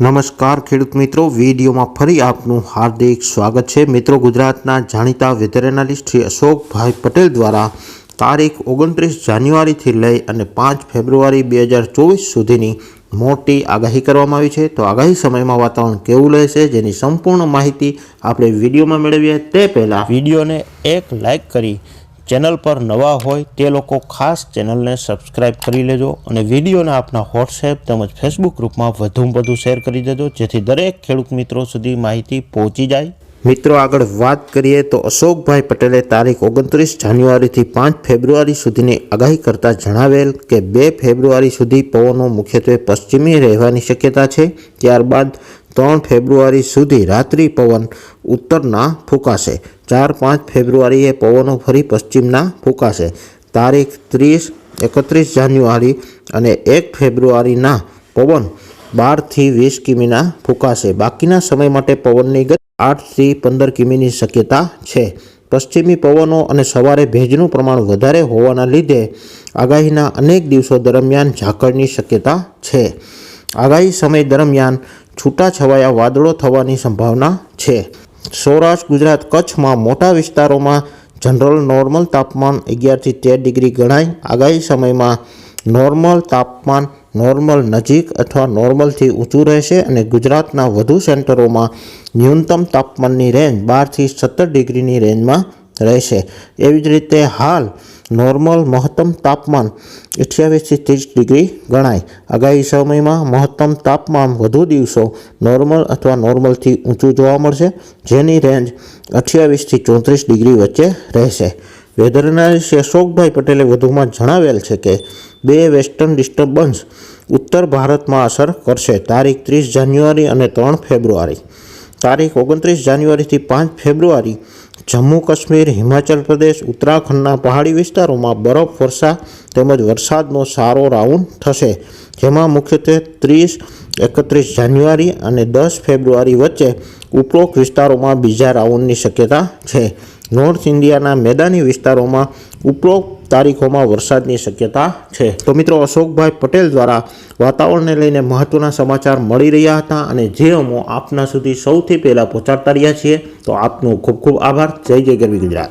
નમસ્કાર ખેડૂત મિત્રો, વિડીયોમાં ફરી આપનું હાર્દિક સ્વાગત છે. મિત્રો, ગુજરાતના જાણીતા વેટરનાલિસ્ટ શ્રી અશોકભાઈ પટેલ દ્વારા તારીખ ઓગણત્રીસ જાન્યુઆરીથી લઈ અને પાંચ ફેબ્રુઆરી બે હજાર ચોવીસ સુધીની મોટી આગાહી કરવામાં આવી છે. તો આગાહી સમયમાં વાતાવરણ કેવું રહેશે જેની સંપૂર્ણ માહિતી આપણે વિડીયોમાં મેળવીએ. તે પહેલાં વિડીયોને એક લાઇક કરી ચેનલ પર નવા હોય તે લોકો ખાસ ચેનલને સબસ્ક્રાઇબ કરી લેજો અને વિડીયોને આપના વોટ્સએપ તેમજ ફેસબુક ગ્રુપમાં વધુમાં વધુ શેર કરી દેજો, જેથી દરેક ખેડૂત મિત્રો સુધી માહિતી પહોંચી જાય. મિત્રો, આગળ વાત કરીએ તો અશોકભાઈ પટેલે તારીખ ઓગણત્રીસ જાન્યુઆરીથી પાંચ ફેબ્રુઆરી સુધીની આગાહી કરતા જણાવેલ કે બે ફેબ્રુઆરી સુધી પવનો મુખ્યત્વે પશ્ચિમી રહેવાની શક્યતા છે. ત્યારબાદ ત્રણ ફેબ્રુઆરી સુધી રાત્રિ પવન ઉત્તરના ફૂંકાશે. ચાર પાંચ ફેબ્રુઆરીએ પવનો ફરી પશ્ચિમના ફૂંકાશે. તારીખ ત્રીસ, એકત્રીસ જાન્યુઆરી અને એક ફેબ્રુઆરીના પવન બારથી વીસ કિમીના ફૂંકાશે. બાકીના સમય માટે પવનની ગતિ આઠથી પંદર કિમીની શક્યતા છે. પશ્ચિમી પવનો અને સવારે ભેજનું પ્રમાણ વધારે હોવાના લીધે આગાહીના અનેક દિવસો દરમિયાન ઝાકળની શક્યતા છે. આગાહી સમય દરમિયાન છૂટાછવાયા વાદળો થવાની સંભાવના છે. સૌરાષ્ટ્ર, ગુજરાત કચ્છમાં મોટા વિસ્તારોમાં જનરલ નોર્મલ તાપમાન અગિયારથી તેર ડિગ્રી ગણાય. આગાહી સમયમાં નોર્મલ તાપમાન નોર્મલ નજીક અથવા નોર્મલથી ઊંચું રહેશે અને ગુજરાતના વધુ સેન્ટરોમાં ન્યૂનતમ તાપમાનની રેન્જ બારથી સત્તર ડિગ્રીની રેન્જમાં રહેશે. એવી જ રીતે હાલ નોર્મલ મહત્તમ તાપમાન અઠ્યાવીસથી ત્રીસ ડિગ્રી ગણાય. આગાહી સમયમાં મહત્તમ તાપમાન વધુ દિવસો નોર્મલ અથવા નોર્મલથી ઊંચું જોવા મળશે, જેની રેન્જ અઠ્યાવીસથી ચોત્રીસ ડિગ્રી વચ્ચે રહેશે. વેધર એનાલિસ્ટ અશોકભાઈ પટેલે વધુમાં જણાવેલ છે કે, બે વેસ્ટર્ન ડિસ્ટર્બન્સ ઉત્તર ભારતમાં અસર કરશે. તારીખ ત્રીસ જાન્યુઆરી અને ત્રણ ફેબ્રુઆરી. તારીખ ઓગણત્રીસ જાન્યુઆરીથી પાંચ ફેબ્રુઆરી જમ્મુ કાશ્મીર, હિમાચલ પ્રદેશ, ઉત્તરાખંડના પહાડી વિસ્તારોમાં બરફ વર્ષા તેમજ વરસાદનો સારો રાઉન્ડ થશે. જેમાં મુખ્યત્વે ત્રીસ, એકત્રીસ જાન્યુઆરી અને દસ ફેબ્રુઆરી વચ્ચે ઉપરોક્ત વિસ્તારોમાં બીજા રાઉન્ડની શક્યતા છે. નોર્થ ઇન્ડિયાના મેદાની વિસ્તારોમાં ઉપરોક્ત તારીખોમાં વરસાદની શક્યતા છે. તો મિત્રો, અશોકભાઈ પટેલ દ્વારા વાતાવરણને લઈને મહત્વના સમાચાર મળી રહ્યા હતા અને જે અમો આપના સુધી સૌથી પહેલાં પહોંચાડતા રહ્યા છીએ, તો આપનો ખૂબ ખૂબ આભાર. જય જય ગરવી ગુજરાત.